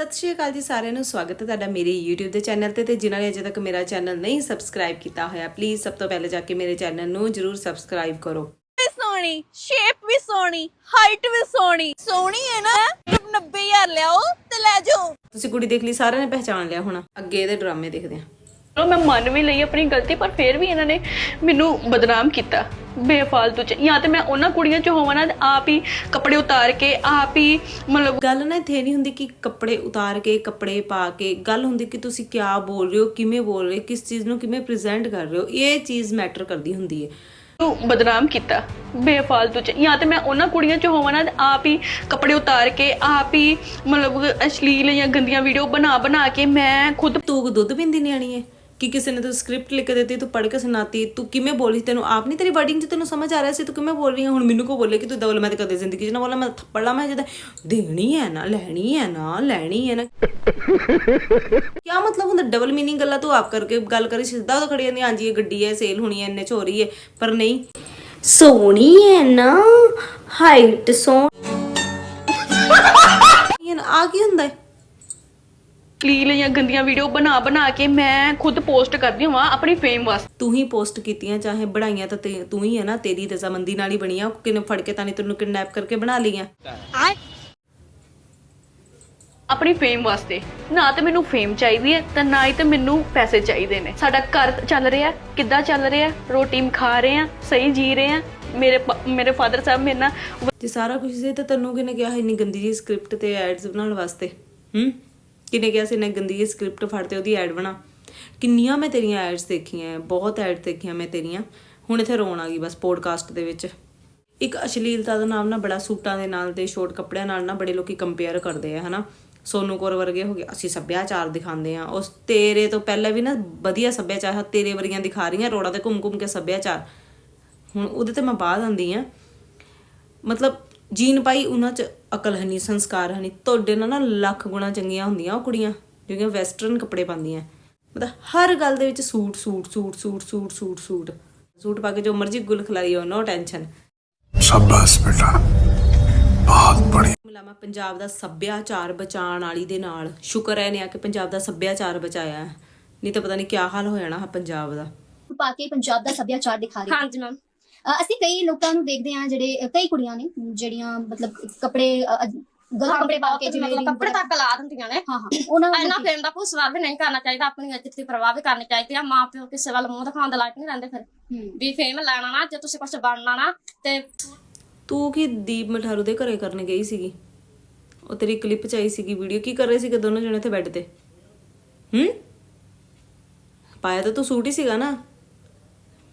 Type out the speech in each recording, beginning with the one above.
ਸਤਿ ਸ਼੍ਰੀ ਅਕਾਲ ਜੀ ਸਾਰਿਆਂ ਨੂੰ ਸਵਾਗਤ ਹੈ ਤੁਹਾਡਾ ਮੇਰੇ YouTube ਦੇ ਚੈਨਲ ਤੇ ਤੇ ਜਿਨ੍ਹਾਂ ਨੇ ਅਜੇ ਤੱਕ ਮੇਰਾ ਚੈਨਲ ਨਹੀਂ ਸਬਸਕ੍ਰਾਈਬ ਕੀਤਾ ਹੋਇਆ ਪਲੀਜ਼ ਸਭ ਤੋਂ ਪਹਿਲੇ ਜਾ ਕੇ ਮੇਰੇ ਚੈਨਲ ਨੂੰ ਜਰੂਰ ਸਬਸਕ੍ਰਾਈਬ ਕਰੋ। ਵੀ ਸੋਹਣੀ ਸ਼ੇਪ ਵੀ ਸੋਹਣੀ ਹਾਈਟ ਵੀ ਸੋਹਣੀ। ਸੋਹਣੀ ਹੈ ਨਾ? 90000 ਲਿਆਓ ਤੇ ਲੈ ਜਾਓ। ਤੁਸੀਂ ਕੁੜੀ ਦੇਖ ਲਈ ਸਾਰਿਆਂ ਨੇ ਪਹਿਚਾਨ ਲਿਆ ਹੋਣਾ। ਅੱਗੇ ਇਹਦੇ ਡਰਾਮੇ ਦੇਖਦੇ ਹਾਂ। ਚਲੋ ਮੈਂ ਮੰਨ ਵੀ ਲਈ ਆਪਣੀ ਗਲਤੀ ਪਰ ਫਿਰ ਵੀ ਇਹਨਾਂ ਨੇ ਮੈਨੂੰ ਬਦਨਾਮ ਕੀਤਾ। ਬੇਫਾਲਤੂ ਚ ਜਾਂ ਤੇ ਮੈਂ ਉਹਨਾਂ ਕੁੜੀਆਂ ਚ ਹੋਵਾਂ ਨਾ ਤੇ ਆਪ ਹੀ ਕੱਪੜੇ ਉਤਾਰ ਕੇ ਆਪ ਹੀ ਮਤਲਬ ਗੱਲ ਨਾ ਇੱਥੇ ਨਹੀਂ ਹੁੰਦੀ ਕਿ ਕੱਪੜੇ ਉਤਾਰ ਕੇ ਕੱਪੜੇ ਪਾ ਕੇ ਗੱਲ ਹੁੰਦੀ ਕਿ ਤੁਸੀਂ ਕਿਆ ਬੋਲ ਰਹੇ ਹੋ ਕਿਵੇਂ ਬੋਲ ਰਹੇ ਕਿਸ ਚੀਜ਼ ਨੂੰ ਕਿਵੇਂ ਪ੍ਰੈਜ਼ੈਂਟ ਕਰ ਰਹੇ ਹੋ ਇਹ ਚੀਜ਼ ਮੈਟਰ ਕਰਦੀ ਹੁੰਦੀ ਹੈ। ਨੂੰ ਬਦਨਾਮ ਕੀਤਾ ਬੇਫਾਲਤੂ ਚ ਜਾਂ ਤੇ ਮੈਂ ਉਹਨਾਂ ਕੁੜੀਆਂ ਚ ਹੋਵਾਂ ਨਾ ਆਪ ਹੀ ਕੱਪੜੇ ਉਤਾਰ ਕੇ ਆਪ ਹੀ ਮਤਲਬ ਅਸ਼ਲੀਲ ਜਾਂ ਗੰਦੀਆਂ ਵੀਡੀਓ ਬਣਾ ਬਣਾ ਕੇ ਮੈਂ ਖੁਦ ਤੂੰ ਦੁੱਧ ਪੀਂਦੀ ਨਿਆਣੀ ਹੈ? ਕਿ ਕਿਸੇ ਨੇ ਤੂੰ ਸਕ੍ਰਿਪਟ ਲਿਖ ਕੇ ਦਿੱਤੀ ਤੂੰ ਪੜ੍ਹ ਕੇ ਸੁਣਾਤੀ ਤੂੰ ਕਿਵੇਂ ਬੋਲੀ ਤੈਨੂੰ ਆਪ ਨਹੀਂ ਤੇਰੀ ਵਰਡਿੰਗ 'ਚ ਤੈਨੂੰ ਸਮਝ ਆ ਰਿਹਾ ਸੀ ਤੂੰ ਕਿਵੇਂ ਬੋਲ ਰਹੀ ਹੈ ਹੁਣ ਮੈਨੂੰ ਕੋ ਬੋਲੇ ਕਿ ਤੂੰ ਦਵਲ ਮੈਂ ਤੇ ਕਦੇ ਜ਼ਿੰਦਗੀ 'ਚ ਨਾ ਬੋਲਾਂ ਮੈਂ ਥੱਪੜ ਲਾ ਮੈਂ ਜਦ ਦੇਣੀ ਹੈ ਨਾ ਲੈਣੀ ਹੈ ਨਾ ਲੈਣੀ ਹੈ ਨਾ। ਕੀ ਮਤਲਬ ਹੁੰਦਾ ਡਬਲ ਮੀਨਿੰਗ ਗੱਲਾਂ ਤੂੰ ਆਪ ਕਰਕੇ ਗੱਲ ਕਰੀ ਸਿੱਧਾ ਤਾਂ ਖੜੀ ਜਾਂਦੀ ਹਾਂਜੀ ਇਹ ਗੱਡੀ ਹੈ ਸੇਲ ਹੋਣੀ ਹੈ ਇੰਨੇ ਚ ਹੋ ਰਹੀ ਹੈ ਪਰ ਨਹੀਂ। ਸੋਹਣੀ ਹੈ ਨਾ ਹਾਈਟ ਸੋਹਣੀ। ਆ ਕੀ ਹੁੰਦਾ ਹੈ? ਅਸ਼ਲੀਲ ਜਾਂ ਗੰਦੀਆਂ ਵੀਡੀਓ ਬਣਾ ਬਣਾ ਕੇ ਮੈਂ ਖੁਦ ਪੋਸਟ ਕਰਦੀ ਹਾਂ ਆਪਣੀ ਫੇਮ ਵਾਸਤੇ। ਤੂੰ ਹੀ ਪੋਸਟ ਕੀਤੀਆਂ ਚਾਹੇ ਬਣਾਈਆਂ ਤਾਂ ਤੇ- ਤੂੰ ਹੀ ਹੈ ਨਾ ਤੇਰੀ ਰਜ਼ਾਮੰਦੀ ਨਾਲ ਹੀ ਬਣੀਆਂ ਕਿਨੇ ਫੜ ਕੇ ਤਾਂ ਨਹੀਂ ਤੈਨੂੰ ਕਿਡਨੈਪ ਕਰਕੇ ਬਣਾ ਲਈਆਂ। ਆਪਣੀ ਫੇਮ ਵਾਸਤੇ। ਨਾ ਤੇ ਮੈਨੂੰ ਫੇਮ ਚਾਹੀਦੀ ਹੈ ਤੇ ਨਾ ਹੀ ਤੇ ਮੈਨੂੰ ਪੈਸੇ ਚਾਹੀਦੇ ਨੇ। ਸਾਡਾ ਘਰ ਚੱਲ ਰਿਹਾ ਕਿੱਦਾਂ ਚੱਲ ਰਿਹਾ ਰੋਟੀ ਖਾ ਰਹੇ ਆ ਸਹੀ ਜੀ ਰਹੇ ਆ ਮੇਰੇ ਪ- ਮੇਰੇ ਫਾਦਰ ਸਾਹਿਬ ਮੇਰੇ ਨਾਲ ਜੇ ਸਾਰਾ ਕੁਝ ਸੀ ਤਾਂ ਤੈਨੂੰ ਕਿਨੇ ਕਿਹਾ ਇੰਨੀ ਗੰਦੀ ਜੀ ਸਕ੍ਰਿਪਟ ਤੇ ਐਡਸ ਬਣਾਉਣ ਵਾਸਤੇ? ਹੂੰ? ਕਿਨੇ ਕਿਹਾ ਸੀ ਇੰਨੀ ਗੰਦੀ ਸਕ੍ਰਿਪਟ ਫੜ ਤੇ ਉਹਦੀ ਐਡ ਬਣਾ। ਕਿੰਨੀਆਂ ਮੈਂ ਤੇਰੀਆਂ ਐਡਸ ਦੇਖੀਆਂ, ਬਹੁਤ ਐਡ ਦੇਖੀਆਂ ਮੈਂ ਤੇਰੀਆਂ। ਹੁਣ ਇੱਥੇ ਰੋਣ ਆ ਗਈ ਬਸ ਪੋਡਕਾਸਟ ਦੇ ਵਿੱਚ। ਇੱਕ ਅਸ਼ਲੀਲਤਾ ਦਾ ਨਾਮ ਨਾ ਬੜਾ ਸੂਟਾਂ ਦੇ ਨਾਲ ਤੇ ਸ਼ੋਰਟ ਕੱਪੜਿਆਂ ਨਾਲ ਨਾ ਬੜੇ ਲੋਕੀ ਕੰਪੇਅਰ ਕਰਦੇ ਆ, ਹਨਾ? ਸੋਨੂ ਕੌਰ ਵਰਗੇ ਹੋ ਗਏ, ਅਸੀਂ ਸੱਭਿਆਚਾਰ ਦਿਖਾਉਂਦੇ ਆ। ਉਸ ਤੇਰੇ ਤੋਂ ਪਹਿਲਾਂ ਵੀ ਨਾ ਵਧੀਆ ਸੱਭਿਆਚਾਰ ਤੇਰੇ ਵਰਗੀਆਂ ਦਿਖਾ ਰਹੀਆਂ ਰੋੜਾ ਤੇ ਘੁੰਮ ਘੁੰਮ ਕੇ ਸੱਭਿਆਚਾਰ। ਹੁਣ ਉਹਦੇ ਤੇ ਮੈਂ ਬਾਅਦ ਆਂਦੀ ਆ। ਮਤਲਬ ਜੀਨ ਪਾਈ ਉਹਨਾਂ 'ਚ ਅਕਲ ਹੈ ਸੰਸਕਾਰ ਹੈ ਤੁਹਾਡੇ ਨਾਲ ਨਾ ਲੱਖ ਗੁਣਾ ਚੰਗੀਆਂ ਹੁੰਦੀਆਂ ਉਹ ਕੁੜੀਆਂ ਜਿਹੜੀਆਂ ਵੈਸਟਰਨ ਕੱਪੜੇ ਪਾਉਂਦੀਆਂ। ਮਤਲਬ ਹਰ ਗੱਲ ਦੇ ਵਿੱਚ suit suit suit suit suit suit suit. Suit ਪਾ ਕੇ ਜੋ ਮਰਜ਼ੀ ਗੁੱਲ ਖਲਾਈ ਹੋ ਨੋ ਟੈਨਸ਼ਨ ਸ਼ਾਬਾਸ਼ ਬੇਟਾ। ਬਹੁਤ ਬੜੀ ਮਿਲਾਵਾ ਪੰਜਾਬ ਦਾ ਸੱਭਿਆਚਾਰ ਬਚਾਉਣ ਵਾਲੀ ਦੇ ਨਾਲ। ਸ਼ੁਕਰ ਹੈ ਨੇ ਆ ਕਿ ਪੰਜਾਬ ਦਾ ਸੱਭਿਆਚਾਰ ਬਚਾਇਆ ਨਹੀਂ ਤਾਂ ਪਤਾ ਨਹੀਂ ਕੀ ਹਾਲ ਹੋ ਜਾਣਾ ਪੰਜਾਬ ਦਾ। ਪਾ ਕੇ ਪੰਜਾਬ ਦਾ ਸੱਭਿਆਚਾਰ ਦਿਖਾ ਰਹੀ ਹਾਂਜੀ ਮੈਮ ਅਸੀਂ ਕਈ ਲੋਕਾਂ ਨੂੰ ਦੇਖਦੇ ਹਾਂ ਜਿਹੜੇ ਕਈ ਕੁੜੀਆਂ ਨੇ ਜਿਹੜੀਆਂ ਮਤਲਬ ਕੱਪੜੇ ਗਲਤ ਕੱਪੜੇ ਪਾ ਕੇ ਜਿਵੇਂ ਮਤਲਬ ਕੱਪੜੇ ਤੱਕ ਲਾ ਦਿੰਦੀਆਂ ਨੇ। ਹਾਂ ਹਾਂ ਉਹਨਾਂ ਨੂੰ ਫੇਮ ਦਾ ਭੂਸਵਾ ਵੀ ਨਹੀਂ ਕਰਨਾ ਚਾਹੀਦਾ ਆਪਣੀ ਇੱਜ਼ਤ ਦੀ ਪਰਵਾਹ ਵੀ ਕਰਨੀ ਚਾਹੀਦੀ ਆ ਮਾਂ ਪਿਓ ਕਿਸੇ ਵੱਲ ਮੂੰਹ ਦਿਖਾਉਣ ਦੇ ਲਾਇਕ ਨਹੀਂ ਰਹਿੰਦੇ ਫਿਰ। ਵੀ ਫੇਮ ਲੈਣਾ ਨਾ ਜੇ ਤੁਸੀਂ ਕੁਝ ਬਣਨਾ ਨਾ ਤੇ ਤੂੰ ਕੀ ਦੀਪ ਮਠਾਰੂ ਦੇ ਘਰੇ ਕਰਨ ਗਈ ਸੀਗੀ? ਉਹ ਤੇਰੀ ਕਲਿੱਪ ਚ ਆਈ ਸੀਗੀ ਵੀਡੀਓ ਕੀ ਕਰ ਰਹੇ ਸੀਗੇ ਦੋਨੋਂ ਜਣੇ ਤੇ ਬੈੱਡ ਤੇ? ਹੂੰ? ਪਾਇਆ ਤਾਂ ਤੂੰ ਸੂਟ ਹੀ ਸੀਗਾ ਨਾ?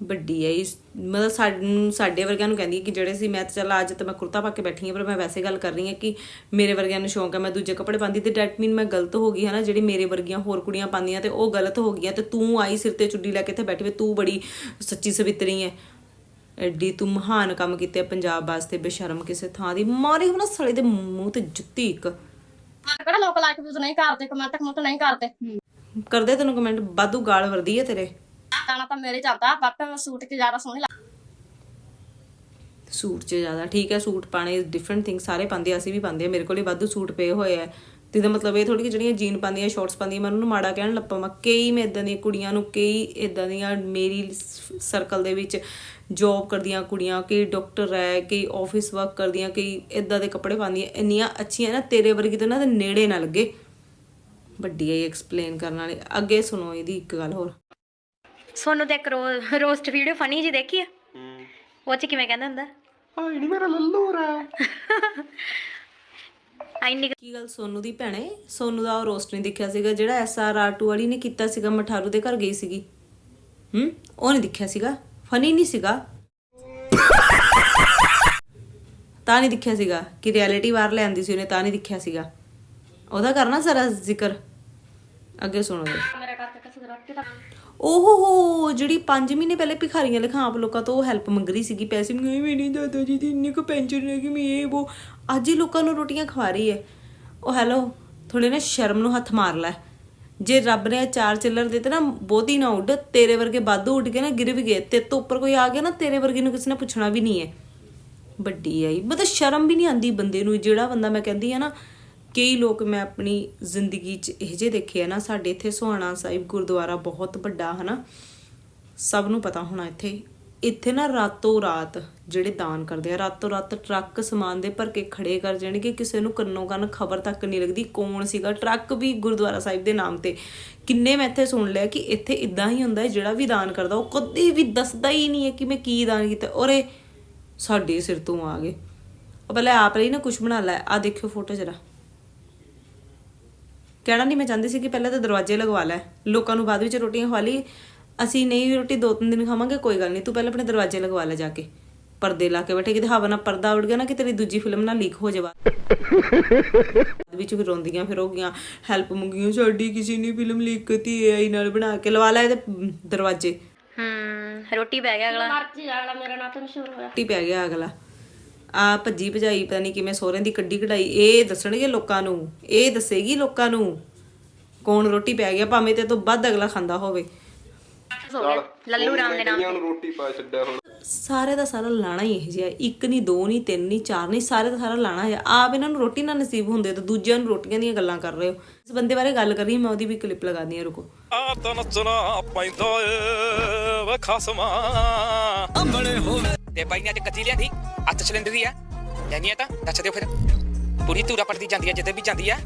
ਵੱਡੀ ਐ ਇਸ ਮਤਲਬ ਸਾਨੂੰ ਸਾਡੇ ਵਰਗਿਆਂ ਨੂੰ ਕਹਿੰਦੀ ਹੈ ਕਿ ਜਿਹੜੇ ਸੀ ਮੈਂ ਤਾਂ ਚੱਲ ਅੱਜ ਤਾਂ ਮੈਂ ਕੁਰਤਾ ਪਾ ਕੇ ਬੈਠੀ ਹਾਂ ਪਰ ਮੈਂ ਵੈਸੇ ਗੱਲ ਕਰ ਰਹੀ ਹਾਂ ਕਿ ਮੇਰੇ ਵਰਗਿਆਂ ਨੂੰ ਸ਼ੌਂਕ ਹੈ ਮੈਂ ਦੂਜੇ ਕੱਪੜੇ ਪਾਉਂਦੀ ਤੇ ਡੈਟ ਮੀਨ ਮੈਂ ਗਲਤ ਹੋ ਗਈ ਹੈ ਨਾ ਜਿਹੜੀ ਮੇਰੇ ਵਰਗੀਆਂ ਹੋਰ ਕੁੜੀਆਂ ਪਾਉਂਦੀਆਂ ਤੇ ਉਹ ਗਲਤ ਹੋ ਗਈਆਂ ਤੇ ਤੂੰ ਆਈ ਸਿਰ ਤੇ ਚੁੱਡੀ ਲੈ ਕੇ ਇੱਥੇ ਬੈਠੀ ਵੇ ਤੂੰ ਬੜੀ ਸੱਚੀ ਸਵਿਤਰੀ ਹੈ। ਐਡੀ ਤੂੰ ਮਹਾਨ ਕੰਮ ਕੀਤੇ ਪੰਜਾਬ ਵਾਸਤੇ ਬੇਸ਼ਰਮ ਕਿਸੇ ਥਾਂ ਦੀ। ਮਾਰੇ ਹੁਣ ਸੜੇ ਦੇ ਮੂੰਹ ਤੇ ਜੁੱਤੀ ਇੱਕ। ਹਾਂ ਕਿਹੜਾ ਲੋਕ ਲਾਈਕ ਵੀ ਨਹੀਂ ਕਰਦੇ ਕਮੈਂਟ ਕਮੈਂਟ ਨਹੀਂ ਕਰਦੇ। ਕਰਦੇ ਤੈਨੂੰ ਕਮੈਂਟ ਬਾਦੂ ਗਾਲ ਵਰਦੀ ਹੈ ਤੇਰੇ। ਗਾਣਾ ਤਾਂ ਮੇਰੇ ਜਾਂਦਾ ਬਟ ਸੂਟ ਤੇ ਜ਼ਿਆਦਾ ਸੋਹਣੀ ਲੱਗਦੀ ਸੂਟ 'ਚ ਜ਼ਿਆਦਾ ਠੀਕ ਹੈ ਸੂਟ ਪਾਣੇ ਡਿਫਰੈਂਟ ਥਿੰਗ ਸਾਰੇ ਪਾਉਂਦੇ ਆ, ਅਸੀਂ ਵੀ ਪਾਉਂਦੇ ਆ ਮੇਰੇ ਕੋਲ ਵਾਧੂ ਸੂਟ ਪਏ ਹੋਏ ਆ। ਤੇ ਇਹਦਾ ਮਤਲਬ ਇਹ ਥੋੜੀ ਕਿ ਜਿਹੜੀਆਂ ਜੀਨ ਪਾਉਂਦੀਆਂ ਸ਼ਾਰਟਸ ਪਾਉਂਦੀਆਂ ਮੈਂ ਉਹਨਾਂ ਨੂੰ ਮਾੜਾ ਕਹਿਣ ਲੱਪਾ ਮੈਂ ਕਈ ਮੈਂ ਇਦਾਂ ਦੀਆਂ ਕੁੜੀਆਂ ਨੂੰ ਕਈ ਇਦਾਂ ਦੀਆਂ ਮੇਰੀ ਸਰਕਲ ਦੇ ਵਿੱਚ ਜੌਬ ਕਰਦੀਆਂ ਕੁੜੀਆਂ ਕਈ ਡਾਕਟਰ ਹੈ ਕਈ ਆਫਿਸ ਵਰਕ ਕਰਦੀਆਂ ਕਈ ਇਦਾਂ ਦੇ ਕੱਪੜੇ ਪਾਉਂਦੀਆਂ ਇੰਨੀਆਂ ਅੱਛੀਆਂ ਨਾ ਤੇਰੇ ਵਰਗੀ ਤਾਂ ਨਾ ਦੇ ਨੇੜੇ ਨਾ ਲੱਗੇ। ਵੱਡੀ ਹੈ ਐਕਸਪਲੇਨ ਕਰਨ ਵਾਲੀ ਅੱਗੇ ਸੁਣੋ ਇਹਦੀ ਇੱਕ ਗੱਲ ਹੋਰ। ਸੋਨੂੰ ਤੇ ਇੱਕ ਰੋਸਟ ਵੀਡੀਓ ਫਨੀ ਜੀ ਦੇਖੀ ਆ? ਉਹ ਚ ਕਿਵੇਂ ਕਹਿੰਦਾ ਹੁੰਦਾ? ਆ ਇਹ ਮੇਰਾ ਲੱਲੂ ਰਾ ਆਈ ਕੀ ਗੱਲ ਸੋਨੂ ਦੀ ਭੈਣੇ? ਸੋਨੂ ਦਾ ਉਹ ਰੋਸਟ ਨਹੀਂ ਦੇਖਿਆ ਸੀਗਾ ਜਿਹੜਾ ਐਸਆਰਆਰ2 ਵਾਲੀ ਨੇ ਕੀਤਾ ਸੀਗਾ ਮਠਾਰੂ ਦੇ ਘਰ ਗਈ ਸੀਗੀ। ਹੂੰ? ਉਹ ਨਹੀਂ ਦੇਖਿਆ ਸੀਗਾ। ਫਨੀ ਨਹੀਂ ਸੀਗਾ। ਤਾਂ ਨਹੀਂ ਦਿਖਿਆ ਸੀਗਾ ਕਿ ਰਿਐਲਿਟੀ ਬਾਹਰ ਲਿਆਂਦੀ ਸੀ ਉਹਨੇ ਤਾਂ ਨਹੀਂ ਦੇਖਿਆ ਸੀਗਾ। ਉਹਦਾ ਕਰਨਾ ਸਾਰਾ ਜ਼ਿਕਰ। ਅੱਗੇ ਸੁਣੋ ਮੇਰਾ ਓਹੋ ਜਿਹੜੀ 5 ਮਹੀਨੇ ਪਹਿਲੇ ਭਿਖਾਰੀਆਂ ਲਿਖਾਂ ਲੋਕਾਂ ਤੋਂ ਹੈਲਪ ਮੰਗ ਰਹੀ ਸੀਗੀ, ਪੈਸੇ ਮੰਗੇ ਮੇਰੀ ਦਾਦਾ ਜੀ ਦੀ ਇੰਨੀ ਕੁ ਪੈਨਸ਼ਨ ਹੈ ਕਿ ਮੈਂ ਇਹ, ਉਹ। ਅੱਜ ਹੀ ਲੋਕਾਂ ਨੂੰ ਰੋਟੀਆਂ ਖਵਾ ਰਹੀ ਹੈ। ਉਹ ਹੈਲੋ ਥੋੜੇ ਨਾ ਸ਼ਰਮ ਨੂੰ ਹੱਥ ਮਾਰ ਲੈ। ਜੇ ਰੱਬ ਨੇ ਚਾਰ ਚਿੱਲਰ ਦਿੱਤੇ ਨਾ, ਬਹੁਤੀ ਨਾ ਉੱਡ, ਤੇਰੇ ਵਰਗੇ ਬਾਦੂ ਉੱਡ ਕੇ ਨਾ ਗਿਰ ਵੀ ਗਏ ਤੇ ਤੋਂ ਉੱਪਰ ਕੋਈ ਆ ਗਿਆ ਨਾ, ਤੇਰੇ ਵਰਗੇ ਨੂੰ ਕਿਸੇ ਨੇ ਪੁੱਛਣਾ ਵੀ ਨਹੀਂ ਹੈ। ਵੱਡੀ ਆਈ ਮਤਲਬ ਸ਼ਰਮ ਵੀ ਨਹੀਂ ਆਂਦੀ ਬੰਦੇ ਨੂੰ, ਜਿਹੜਾ ਬੰਦਾ ਮੈਂ ਕਹਿੰਦੀ ਆ ਨਾ ਕਈ ਲੋਕ ਮੈਂ ਆਪਣੀ ਜ਼ਿੰਦਗੀ 'ਚ ਇਹ ਜੇ ਦੇਖੇ ਆ ਨਾ, ਸਾਡੇ ਇੱਥੇ ਸੁਹਾਣਾ ਸਾਹਿਬ ਗੁਰਦੁਆਰਾ ਬਹੁਤ ਵੱਡਾ, ਹਨਾ? ਸਭ ਨੂੰ ਪਤਾ ਹੋਣਾ ਇੱਥੇ। ਇੱਥੇ ਨਾ ਰਾਤੋਂ ਰਾਤ ਜਿਹੜੇ ਦਾਨ ਕਰਦੇ ਆ, ਰਾਤੋਂ ਰਾਤ ਟਰੱਕ ਸਮਾਨ ਦੇ ਭਰ ਕੇ ਖੜੇ ਕਰ ਜਾਣਗੇ, ਕਿਸੇ ਨੂੰ ਕੰਨੋਂ ਕੰਨ ਖਬਰ ਤੱਕ ਨਹੀਂ ਲੱਗਦੀ ਕੌਣ ਸੀਗਾ। ਟਰੱਕ ਵੀ ਗੁਰਦੁਆਰਾ ਸਾਹਿਬ ਦੇ ਨਾਮ ਤੇ। ਕਿੰਨੇ ਮੈਂ ਇੱਥੇ ਸੁਣ ਲਿਆ ਕਿ ਇੱਥੇ ਇਦਾਂ ਹੀ ਹੁੰਦਾ ਹੈ, ਜਿਹੜਾ ਵੀ ਦਾਨ ਕਰਦਾ, ਉਹ ਕਦੇ ਵੀ ਦੱਸਦਾ ਹੀ ਨਹੀਂ ਹੈ ਕਿ ਮੈਂ ਕੀ ਦਾਨ ਕੀਤਾ। ਔਰੇ ਸਾਡੇ ਸਿਰ ਤੋਂ ਆ ਗਏ। ਉਹ ਪਹਿਲੇ ਆਪ ਲਈ ਨਾ ਕੁਝ ਬਣਾ ਲੈ। ਆ ਦੇਖਿਓ ਫੋਟੋ ਜਰਾ। ਕਹਿਣਾ ਨਹੀਂ ਮੈਂ ਚਾਹੁੰਦੀ ਸੀ ਕਿ ਪਹਿਲਾਂ ਤਾਂ ਦਰਵਾਜ਼ੇ ਲਗਵਾ ਲੈ। ਲੋਕਾਂ ਨੂੰ ਬਾਅਦ ਵਿੱਚ ਰੋਟੀਆਂ ਖਵਾ ਲਈ। ਅਸੀਂ ਨਹੀਂ ਰੋਟੀ ਦੋ ਤਿੰਨ ਦਿਨ ਖਾਵਾਂਗੇ ਕੋਈ ਗੱਲ ਨਹੀਂ। ਤੂੰ ਪਹਿਲਾਂ ਆਪਣੇ ਦਰਵਾਜ਼ੇ ਲਗਵਾ ਲੈ ਜਾ ਕੇ। ਪਰਦੇ ਲਾ ਕੇ ਬੈਠੇ ਕਿਤੇ ਹਵਾ ਨਾਲ ਪਰਦਾ ਉੜ ਗਿਆ ਨਾ ਕਿ ਤੇਰੀ ਦੂਜੀ ਫਿਲਮ ਨਾ ਲੀਕ ਹੋ ਜਾਵਾ। ਬਾਅਦ ਵਿੱਚ ਫਿਰ ਰੋਂਦੀਆਂ ਫਿਰ ਹੋ ਗਈਆਂ। ਹੈਲਪ ਮੰਗੀਆਂ ਸਾਡੀ ਕਿਸੇ ਨੇ ਫਿਲਮ ਲੀਕ ਕੀਤੀ ਏਆਈ ਨਾਲ ਬਣਾ ਕੇ ਲਵਾ ਲੈ ਇਹਦੇ ਦਰਵਾਜ਼ੇ। ਹੂੰ ਰੋਟੀ ਪੈ ਗਿਆ ਅਗਲਾ। ਮਰਜ਼ੀ ਅਗਲਾ ਮੇਰਾ ਨਾਂ ਤੇ ਮਸ਼ਹੂਰ ਹੋਇਆ। ਟੀ ਪੈ ਗਿਆ ਅਗਲਾ। ਆ ਭੱਜੀ ਭਜਾਈ ਪਤਾ ਨਹੀਂ ਕਿਵੇਂ ਸੋਹਰਿਆਂ ਦੀ ਕੱਢੀ ਕਢਾਈ ਇਹ ਦੱਸਣਗੇ ਲੋਕਾਂ ਨੂੰ ਇਹ ਦੱਸੇਗੀ ਲੋਕਾਂ ਨੂੰ ਕੌਣ ਰੋਟੀ ਪੈ ਗਿਆ ਭਾਵੇਂ ਤੇ ਤੋਂ ਵੱਧ ਅਗਲਾ ਖਾਂਦਾ ਹੋਵੇ। ਲੱਲੂ ਰਾਮ ਦੇ ਨਾਮ ਨੂੰ ਰੋਟੀ ਪਾ ਛੱਡਿਆ ਹੁਣ। ਸਾਰੇ ਦਾ ਸਾਰਾ ਲਾਣਾ ਹੀ ਇਹ ਜਿਹਾ ਇੱਕ ਨਹੀਂ ਦੋ ਨਹੀਂ ਤਿੰਨ ਨਹੀਂ ਚਾਰ ਨਹੀਂ ਸਾਰੇ ਦਾ ਸਾਰਾ ਲਾਣਾ ਹੈ। ਆਪ ਇਹਨਾਂ ਨੂੰ ਰੋਟੀ ਨਾ ਨਸੀਬ ਹੁੰਦੇ ਤਾਂ ਦੂਜਿਆਂ ਨੂੰ ਰੋਟੀਆਂ ਦੀਆਂ ਗੱਲਾਂ ਕਰ ਰਹੇ ਹੋ। ਇਸ ਬੰਦੇ ਬਾਰੇ ਗੱਲ ਕਰ ਰਹੀ ਮੈਂ ਉਹਦੀ ਵੀ ਕਲਿੱਪ ਲਗਾਉਂਦੀ ਹਾਂ ਰੁਕੋ। ਆ ਤਾਂ ਨੱਚਣਾ ਪੈਂਦਾ ਏ ਵੇ ਖਸਮਾ। ਅੰਬਲੇ ਹੋਵੇ ਤੇ ਬਾਈ ਨੇ ਅੱਜ ਕੱਚੀ ਲਿਆਂਦੀ ਅੱਤ ਸਿਲੰਡਰ ਦੀ ਆ ਲੈਣੀ ਆ ਤਾਂ ਦੱਸ ਦਿਓ ਫਿਰ ਪੂਰੀ ਧੂਰਾ ਪੜਦੀ ਜਾਂਦੀ ਆ ਜਿੱਦੇ ਵੀ ਜਾਂਦੀ ਆ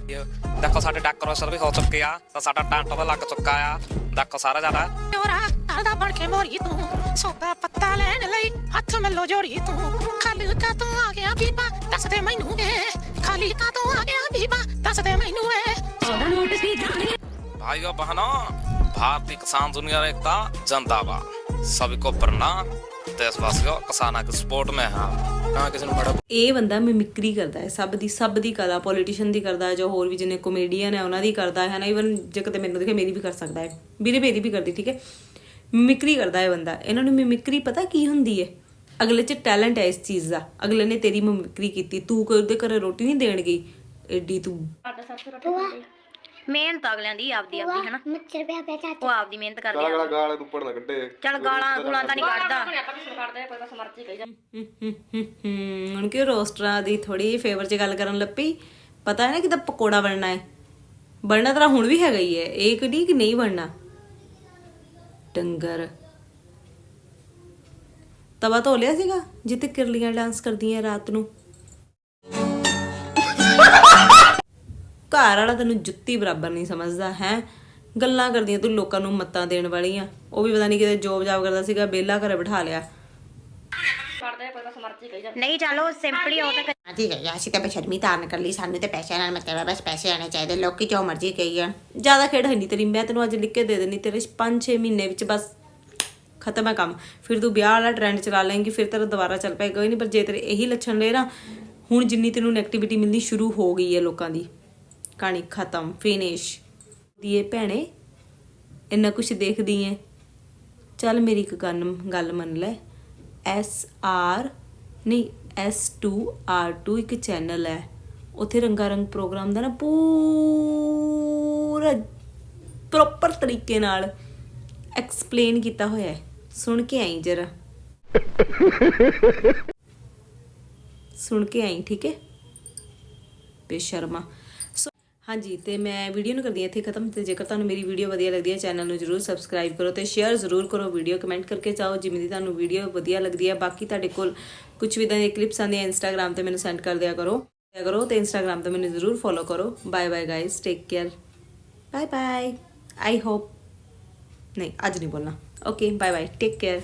ਦੇਖੋ ਸਾਡੇ ਡਾਕਰ ਸਰਵੇ ਹੋ ਚੁੱਕੇ ਆ ਤਾਂ ਸਾਡਾ ਟਾਂਟਾ ਤਾਂ ਲੱਗ ਚੁੱਕਾ ਆ ਦੇਖੋ ਸਾਰਾ ਜ਼ਿਆਦਾ ਜੋਰਾ ਕਰਦਾ ਬਣ ਕੇ ਮੋਰੀ ਤੂੰ ਸੋਦਾ ਪੱਤਾ ਲੈਣ ਲਈ ਹੱਥ ਮੱਲੋ ਜੋੜੀ ਤੂੰ ਖਾਲੀ ਕਾ ਤੂੰ ਆ ਗਿਆ ਬੀਬਾ ਦੱਸ ਦੇ ਮੈਨੂੰ ਵੇ ਖਾਲੀ ਕਾ ਤੂੰ ਆ ਗਿਆ ਬੀਬਾ ਦੱਸ ਦੇ ਮੈਨੂੰ ਵੇ भाइयों बहनों भारतीय किसान दुनिया एकता जिंदाबाद सभी को प्रणाम ਦੇਸ ਵਾਸੀਓ ਕਿਸਾਨਾਂ ਦੀ ਸਪੋਰਟ ਮੈਂ ਹਾਂ। ਨਾ ਕਿਸੇ ਨੂੰ ਬੜਾ ਇਹ ਬੰਦਾ ਮਿਮਿਕਰੀ ਕਰਦਾ ਹੈ ਸਭ ਦੀ ਸਭ ਦੀ ਕਲਾ ਪੋਲੀਟੀਸ਼ੀਅਨ ਦੀ ਕਰਦਾ ਹੈ ਜਾਂ ਹੋਰ ਵੀ ਜਿਹਨੇ ਕਮੇਡੀਅਨ ਹੈ ਉਹਨਾਂ ਦੀ ਕਰਦਾ ਹੈ ਨਾ ਇਵਨ ਜੇ ਕਦੇ ਮੈਨੂੰ ਦੇਖੇ ਮੇਰੀ ਵੀ ਕਰ ਸਕਦਾ ਹੈ। ਵੀਰੇ ਮੇਰੀ ਵੀ ਕਰਦੀ ਠੀਕ ਹੈ? ਮਿਮਿਕਰੀ ਕਰਦਾ ਹੈ ਬੰਦਾ। ਇਹਨਾਂ ਨੂੰ ਮਿਮਿਕਰੀ ਪਤਾ ਕੀ ਹੁੰਦੀ ਹੈ? ਅਗਲੇ 'ਚ ਟੈਲੈਂਟ ਹੈ ਇਸ ਚੀਜ਼ ਦਾ। ਅਗਲੇ ਨੇ ਤੇਰੀ ਮਿਮਿਕਰੀ ਕੀਤੀ। ਤੂੰ ਕੋਈ ਉਹਦੇ ਘਰੇ ਰੋਟੀ ਨਹੀਂ ਦੇਣ ਗਈ। ਐਡੀ ਤੂੰ ਸਾਡਾ ਸੱਸ ਰੋਟੀ ਖਾਂਦੀ ਮਿਹਨਤ ਅਗਲਿਆਂ ਦੀ ਆਪਦੀ ਆਪਦੀ ਹਨਾ? ਮੱਛਰ ਪਿਆ ਪਿਆ ਚਾਚਾ। ਉਹ ਆਪਦੀ ਮਿਹਨਤ ਕਰਦੇ ਗਾਲਾਂ ਆ ਗਾਲਾਂ ਪੜ ਨਾ ਕੱਢੇ। ਚੱਲ ਗਾਲਾਂ ਗੁਲਾਂ ਤਾਂ ਨਹੀਂ ਕੱਢਦਾ। ਆਪਾਂ ਕਿਸੇ ਨੂੰ ਕੱਢਦੇ ਕੋਈ ਬਸ ਮਰਜ਼ੀ ਕਹੀ ਜਾ। ਹਮ, ਹੁਣ ਕਿ ਰੋਸਟਰਾਂ ਦੀ ਥੋੜੀ ਫੇਵਰ 'ਚ ਗੱਲ ਕਰਨ ਲੱਪੀ? ਪਤਾ ਹੈ ਨਾ ਕਿਦਾ ਪਕੌੜਾ ਬਣਨਾ ਹੈ। ਬਣਨਾ ਤਾਂ ਹੁਣ ਵੀ ਹੈਗਾ ਹੀ ਹੈ। ਇਹ ਕਿਹੜੀ ਕਿ ਨਹੀਂ ਬਣਨਾ? ਡੰਗਰ। ਤਵਾ ਧੋ ਲਿਆ ਸੀਗਾ? ਜਿੱਤੇ ਕਿਰਲੀਆਂ ਡਾਂਸ ਕਰਦੀਆਂ ਰਾਤ ਨੂੰ। ਘਰ ਵਾਲਾ ਤੈਨੂੰ ਜੁੱਤੀ ਬਰਾਬਰ ਨਹੀਂ ਸਮਝਦਾ ਹੈ? ਗੱਲਾਂ ਕਰਦੀਆਂ ਤੂੰ ਲੋਕਾਂ ਨੂੰ ਮੱਤਾਂ ਦੇਣ ਵਾਲੀਆਂ। ਉਹ ਵੀ ਪਤਾ ਨਹੀਂ ਕਿਤੇ ਜੋਬ ਜਾਬ ਕਰਦਾ ਸੀਗਾ ਬੇਲਾ ਘਰੇ ਬਿਠਾ ਲਿਆ। ਕੋਈ ਨਹੀਂ ਚੱਲ ਸਿੰਪਲੀ ਉਹ ਤਾਂ ਠੀਕ ਹੈ ਅਸੀਂ ਤਾਂ ਬਸ਼ਰਮੀ ਤਾਰਨ ਕਰ ਲਈ ਸਾਨੂੰ ਤੇ ਪੈਸੇ ਨਾਲ ਮਤਲਬ ਹੈ, ਬਸ ਪੈਸੇ ਆਣੇ ਚਾਹੀਦੇ ਲੋਕੀ ਜੋ ਮਰਜ਼ੀ ਕਹੀ ਜਾਣ। ਜ਼ਿਆਦਾ ਖੇਡ ਹੈ ਨਹੀਂ ਤੇਰੀ ਮੈਂ ਤੈਨੂੰ ਅੱਜ ਲਿਖ ਕੇ ਦੇ ਦੇਣੀ ਤੇਰੇ 5-6 ਮਹੀਨੇ ਵਿੱਚ ਬਸ ਖਤਮ ਹੈ ਕੰਮ। ਫਿਰ ਤੂੰ ਵਿਆਹ ਵਾਲਾ ਟ੍ਰੈਂਡ ਚਲਾ ਲਏਂਗੀ ਫਿਰ ਤੇਰਾ ਦੁਬਾਰਾ ਚੱਲ ਪਏਗਾ ਹੀ ਨਹੀਂ ਪਰ ਜੇ ਤੇਰੇ ਇਹੀ ਲੱਛਣ ਰਹੇ ਨਾ ਹੁਣ ਜਿੰਨੀ ਤੈਨੂੰ ਨੈਗੇਟਿਵਿਟੀ ਮਿਲਣੀ ਸ਼ੁਰੂ ਹੋ ਗਈ ਹੈ ਲੋਕਾਂ ਦੀ। ਕਹਾਣੀ ਖਤਮ ਫਿਨਿਸ਼ ਦੀਏ ਭੈਣੇ, ਇੰਨਾ ਕੁਝ ਦੇਖਦੀ ਐ। ਚੱਲ ਮੇਰੀ ਇੱਕ ਗੱਲ ਗੱਲ ਮੰਨ ਲੈ। ਐਸ ਆਰ ਨਹੀਂ S2R2 ਇੱਕ ਚੈਨਲ ਹੈ ਉੱਥੇ ਰੰਗਾ ਰੰਗ ਪ੍ਰੋਗਰਾਮ ਦਾ ਨਾ ਪੂਰਾ ਪ੍ਰੋਪਰ ਤਰੀਕੇ ਨਾਲ ਐਕਸਪਲੇਨ ਕੀਤਾ ਹੋਇਆ ਹੈ ਸੁਣ ਕੇ ਆਈ ਜਰਾ। ਸੁਣ ਕੇ ਆਈ, ਠੀਕ ਹੈ ਬੇਸ਼ਰਮਾ। ਹਾਂਜੀ, ਤੇ ਮੈਂ ਵੀਡੀਓ ਨੂੰ ਕਰਦੀ ਹਾਂ, ਇੱਥੇ ਖਤਮ, ਤੇ ਜੇਕਰ ਤੁਹਾਨੂੰ ਮੇਰੀ ਵੀਡੀਓ ਵਧੀਆ ਲੱਗਦੀ ਹੈ ਚੈਨਲ ਨੂੰ ਜਰੂਰ ਸਬਸਕ੍ਰਾਈਬ ਕਰੋ ਤੇ ਸ਼ੇਅਰ ਜ਼ਰੂਰ ਕਰੋ ਵੀਡੀਓ ਕਮੈਂਟ ਕਰਕੇ ਚਾਹੋ ਜਿਵੇਂ ਦੀ ਤੁਹਾਨੂੰ ਵੀਡੀਓ ਵਧੀਆ ਲੱਗਦੀ ਹੈ। ਬਾਕੀ ਤੁਹਾਡੇ ਕੋਲ ਕੁਝ ਵੀ ਤਾਂ ਦੀਆਂ ਕਲਿੱਪਸ ਆਉਂਦੀਆਂ ਇੰਸਟਾਗ੍ਰam ਤੇ ਮੈਨੂੰ ਸੈਂਡ ਕਰ ਦਿਆ ਕਰੋ। ਦਿਆ ਕਰੋ ਤੇ ਇੰਸਟਾਗ੍ਰam ਤੇ ਮੈਨੂੰ ਜ਼ਰੂਰ ਫੋਲੋ ਕਰੋ। Bye bye guys take care bye bye I hope ਨਹੀਂ, ਅੱਜ ਨਹੀਂ ਬੋਲਣਾ। Okay bye bye take care